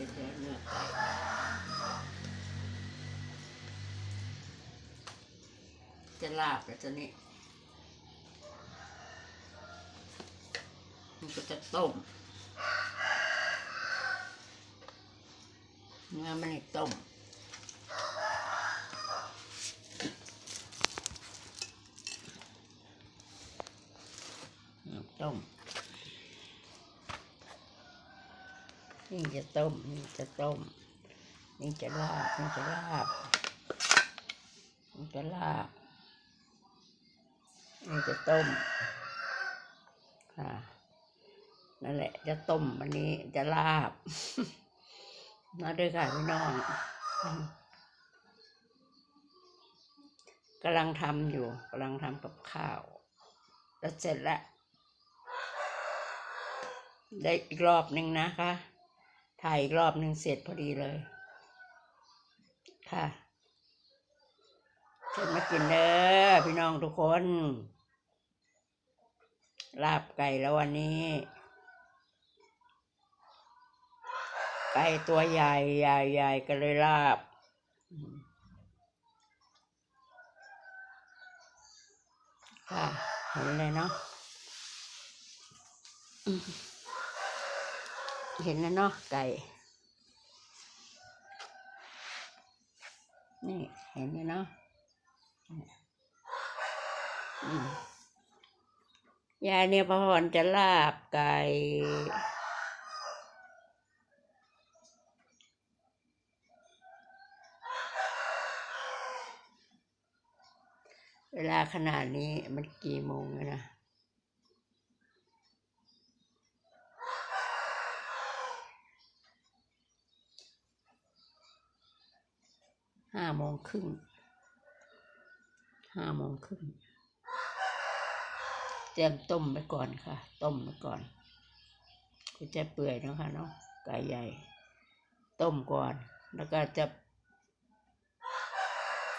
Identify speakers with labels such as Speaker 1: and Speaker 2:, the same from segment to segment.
Speaker 1: จะลาบกับจะนี่มันก็จะต้มเนื้อมันต้มต้ม นี่จะต้ม นี่จะต้ม นี่จะลาบ นี่จะลาบ นี่จะลาบ นี่จะต้ม ค่ะ นั่นแหละ จะต้มวันนี้จะลาบมาด้วยค่ะพี่น้องกำลังทำอยู่กำลังทำกับข้าว แล้วเสร็จแล้วได้อีกรอบหนึ่งนะคะ ถ่ายอีกรอบหนึ่งเสร็จพอดีเลย ค่ะเชิญมากินเด้อพี่น้องทุกคน ลาบไก่แล้ววันนี้ ไก่ตัวใหญ่ใหญ่ใหญ่ก็เลยลาบค่ะเห็นเลยเนาะ เห็นแล้วเนาะไก่ นี่เห็นแล้วเนาะยายเนี่ยพระพรจะลาบไก่เวลาขนาดนี้มันกี่โมงแล้วนะ ห้าโมงครึ่งห้าโมงครึ่งเตรียมต้มไปก่อนค่ะ ต้มไปก่อนก็จะเปื่อยนะคะเนาะไก่ใหญ่ ต้มก่อน แล้วก็จะ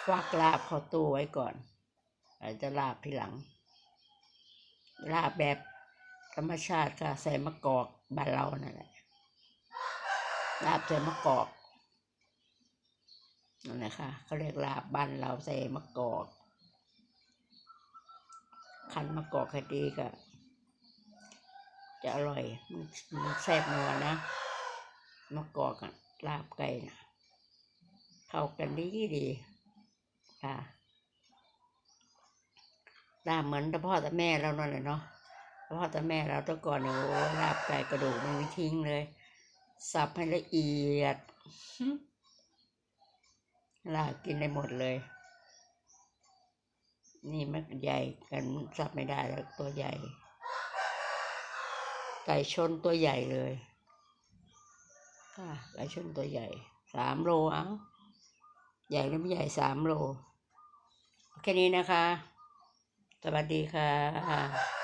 Speaker 1: ฟักลาบเข้าตู้ไว้ก่อนอาจจะลาบทีหลัง ลาบแบบธรรมชาติค่ะ ใส่มะกอกบ้านเรานั่นแหละลาบใส่มะกอก นั่นแหละค่ะเขาเรียกลาบบ้านเราใส่มะกอกคันมะกอกให้ดีก็จะอร่อยมันแซ่บนัวนะมะกอกอะลาบไก่นะเข้ากันดีดีค่ะลาบเหมือนตะพ่อตะแม่เรานั่นแหละเนาะตะพ่อตะแม่เราแตะก่อนเนี่ยโอ้ลาบไก่กระดูกไม่ทิ้งเลย สับให้ละเอียด ลากินได้หมดเลย นี่มันใหญ่กันสับไม่ได้แล้วตัวใหญ่ ไก่ชนตัวใหญ่เลยค่ะไก่ชนตัวใหญ่สามโลเอ้าใหญ่หรือไม่ใหญ่สามโล แค่นี้นะคะ สวัสดีค่ะ